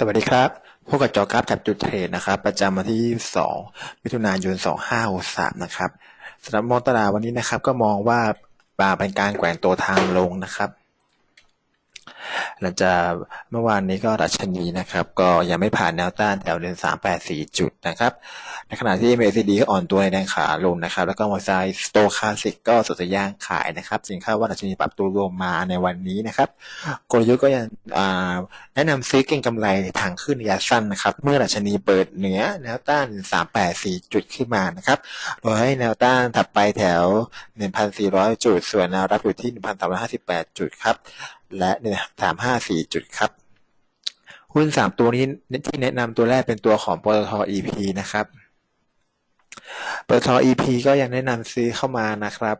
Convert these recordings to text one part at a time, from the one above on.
สวัสดีครับพบกับจอกรับจับจุดเทรดนะครับประจำวันที่ 2 มิถุนายน 2563 นะครับสำหรับมองตลาดวันนี้นะครับ ก็มองว่าเป็นการแกว่งตัวทางลงนะครับ หลังจากเมื่อวานนี้ก็ดัชนีนะครับ ก็ยังไม่ผ่านแนวต้านแถวเดือน384จุดนะครับ ในขณะที่ MACD ก็อ่อนตัวในแดงขาลงนะครับ แล้วก็มอไซสโตคาสิกก็สุดสัญญาณขายนะครับจึงคาดว่าดัชนีปรับตัวลงมาในวันนี้นะครับกลยุทธ์ก็ยังแนะนำซื้อเก็งกำไรทางขึ้นระยะสั้นนะครับ เมื่อดัชนีเปิดเหนือแนวต้าน384จุดขึ้นมานะครับโดยให้แนวต้านถัดไปแถว1,400จุด ส่วนแนวรับอยู่ที่1,358จุดครับ และเนี่ย1,354จุดครับ หุ้น3ตัวนี้ที่แนะนำตัวแรกเป็นตัวของปตท EP นะครับปตท EP ก็ยังแนะนำซื้อเข้ามานะครับ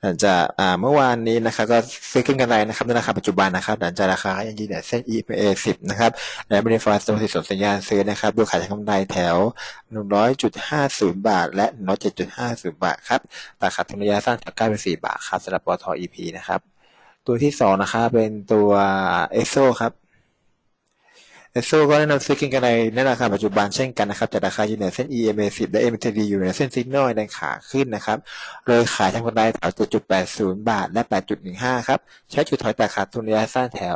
หลังจากเมื่อวานนี้นะครับก็ซื้อขึ้นกันไรนะครับในราคาปัจจุบันนะครับหลังจากราคายังยืนในเส้น EMA 10 นะครับ และบริฟาสโตสิส่งสัญญาณซื้อนะครับดูขายทางกำไรแถว 100.50 บาท และ107.50 บาทครับราคาทุนระยะสั้นแถวใกล้เป็น4บาทครับสำหรับปตท EP นะครับ ตัวที่สองนะครับเป็นตัวเอโซครับเอสโซก็แนะนำซื้อกินกันในในราคาปัจจุบันเช่นกันนะครับจากราคาอยู่ในเส้น EMA 10และ MACD อยู่ในเส้นซิกนอลในขาขึ้นนะครับโดยขายทางกำไรแถว 7.80 บาท และ 8.15 ครับ ใช้จุดถอยแต่ขาดทุนระยะสั้นแถว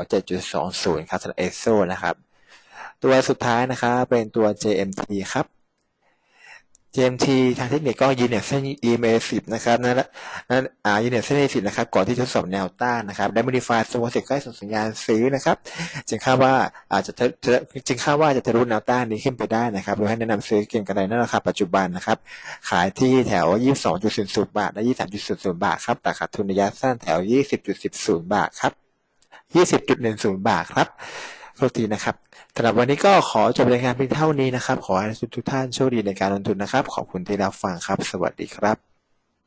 7.20 ครับสำหรับเอสโซนะครับ ตัวสุดท้ายนะครับเป็นตัว JMT ครับ JMT ทางเทคนิคก็ยืนเนี่ยเส้น EMA 10 นะครับนั่นละนั่นอ่ายืนเนี่ยเส้น EMA 10 นะครับ ก่อนที่จะทดสอบแนวต้านนะครับได้ modify สมมติใกล้ส่งสัญญาณซื้อนะครับ จึงคาดว่าอาจจะจึงคาดว่าจะทะลุแนวต้านนี้ขึ้นไปได้นะครับโดยให้แนะนำซื้อเก็งกระไรในราคาปัจจุบันนะครับ ขายที่แถว 22.00 บาท และ 23.00 บาทครับแต่ขาดทุนระยะสั้นแถว 20.10 บาทครับ 20.10 บาทครับ โทษทีนะครับสำหรับวันนี้ก็ขอจบรายการเพียงเท่านี้นะครับ ขอให้ทุกท่านโชคดีในการลงทุนนะครับ ขอบคุณที่รับฟังครับ สวัสดีครับ